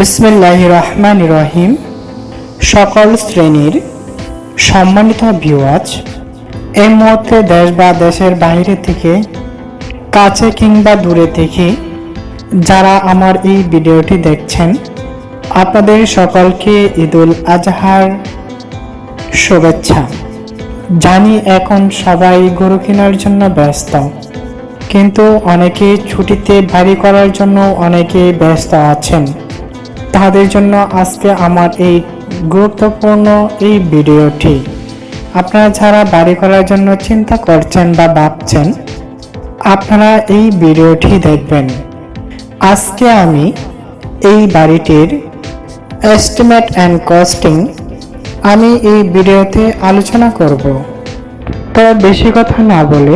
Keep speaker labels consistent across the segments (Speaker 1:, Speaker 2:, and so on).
Speaker 1: বিসমিল্লাহ রহমান রহিম। সকল শ্রেণির সম্মানিত ভিওয়াজ এই মুহূর্তে দেশ বা দেশের বাইরে থেকে, কাছে কিংবা দূরে থেকে, যারা আমার এই ভিডিওটি দেখছেন, আপনাদের সকলকে ঈদুল আজহার শুভেচ্ছা। জানি এখন সবাই গরু কেনার জন্য ব্যস্ত, কিন্তু অনেকে ছুটিতে বাড়ি করার জন্য অনেকে ব্যস্ত আছেন। তাদের জন্য আজকে আমার এই গুরুত্বপূর্ণ এই ভিডিওটি। আপনারা যারা বাড়ি করার জন্য চিন্তা করছেন বা ভাবছেন, আপনারা এই ভিডিওটি দেখবেন। আজকে আমি এই বাড়িটির এস্টিমেট অ্যান্ড কস্টিং আমি এই ভিডিওতে আলোচনা করব। তো বেশি কথা না বলে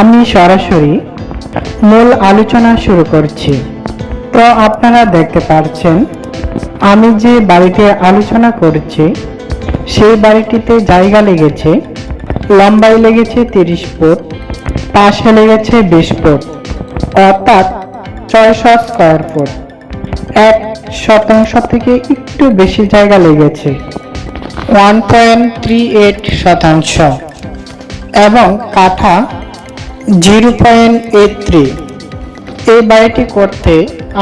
Speaker 1: আমি সরাসরি মূল আলোচনা শুরু করছি। তো আপনারা দেখতে পাচ্ছেন আমি যে বাড়িতে আলোচনা করছি, সেই বাড়িটিতে জায়গা লেগেছে লম্বাই লেগেছে তিরিশ ফুট, পাশে লেগেছে বিশ ফুট, অর্থাৎ ছয়শো স্কোয়ার ফুট। এক শতাংশ থেকে একটু বেশি জায়গা লেগেছে, ওয়ান পয়েন্ট থ্রি এইট শতাংশ, এবং কাঠা জিরো পয়েন্ট এইট থ্রি। এই বাড়িটি করতে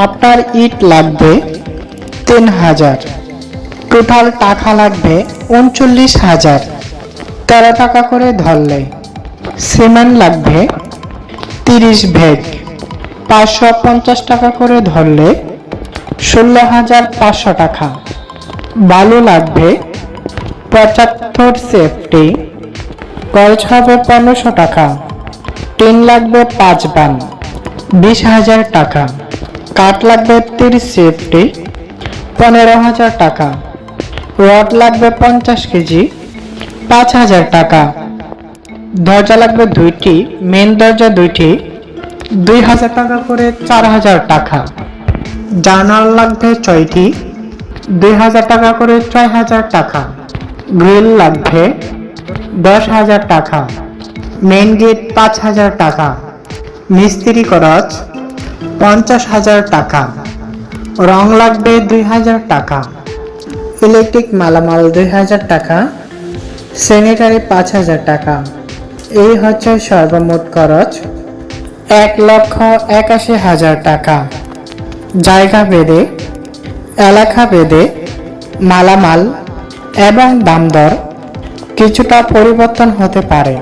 Speaker 1: আপনার ইট লাগবে তিন হাজার টোটাল টাকা লাগবে উনচল্লিশ হাজার তেরো টাকা করে ধরলে সিমেন্ট লাগবে তিরিশ ভেগ। পাঁচশো পঞ্চাশ টাকা করে ধরলে ষোলো হাজার পাঁচশো টাকা। বালু লাগবে পঁচাত্তর সেফটি। খরচ হবে পনেরোশো টাকা। টিন লাগবে পাঁচ বান। বিশ হাজার টাকা। কাঠ লাগবে তিরিশ সেফটি, পনেরো হাজার টাকা। রড লাগবে পঞ্চাশ কেজি, পাঁচ হাজার টাকা। দরজা লাগবে দুইটি মেন দরজা দুইটি, দুই হাজার টাকা করে চার হাজার টাকা। জানাল লাগবে ছয়টি, দুই হাজার টাকা করে ছয় হাজার টাকা। গ্রিল লাগবে দশ হাজার টাকা। মেন গেট পাঁচ হাজার টাকা। মিস্ত্রি খরচ পঞ্চাশ হাজার টাকা। রং লাগবে দুই হাজার টাকা। ইলেকট্রিক মালামাল দুই হাজার টাকা। স্যানিটারি পাঁচ হাজার টাকা। এই হচ্ছে সর্বমোট খরচ। এক লক্ষ একাশি হাজার টাকা। জায়গা বেদে এলাকা বেদে মালামাল এবং দাম দর কিছুটা পরিবর্তন হতে পারে।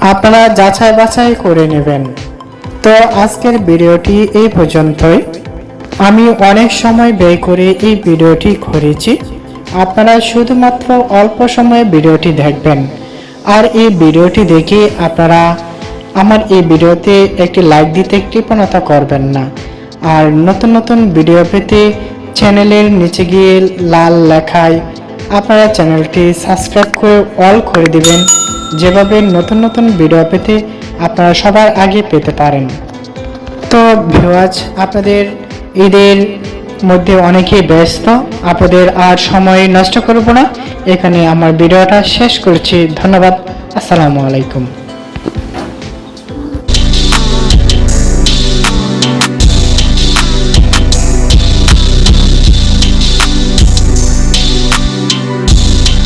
Speaker 1: আপনারা যাচাই বাছাই করে নেবেন। তো আজকের ভিডিওটি এই পর্যন্তই। আমি অনেক সময় ব্যয় করে এই ভিডিওটি করেছি। আপনারা শুধুমাত্র অল্প সময়ে ভিডিওটি দেখবেন। আর এই ভিডিওটি দেখে আপনারা আমার এই ভিডিওতে একটি লাইক দিতে কৃপণতা করবেন না। আর নতুন নতুন ভিডিও পেতে চ্যানেলের নিচে গিয়ে লাল লেখায় আপনারা চ্যানেলটি সাবস্ক্রাইব করে অল করে দিবেন। যেভাবে নতুন নতুন ভিডিও পেতে আপনারা সবার আগে পেতে পারেন। তো ভিওয়াজ আপনাদের ঈদের মধ্যে অনেকেই ব্যস্ত, আপনাদের আর সময় নষ্ট করব না। এখানে আমার ভিডিওটা শেষ করছি। ধন্যবাদ। আসসালামু আলাইকুম।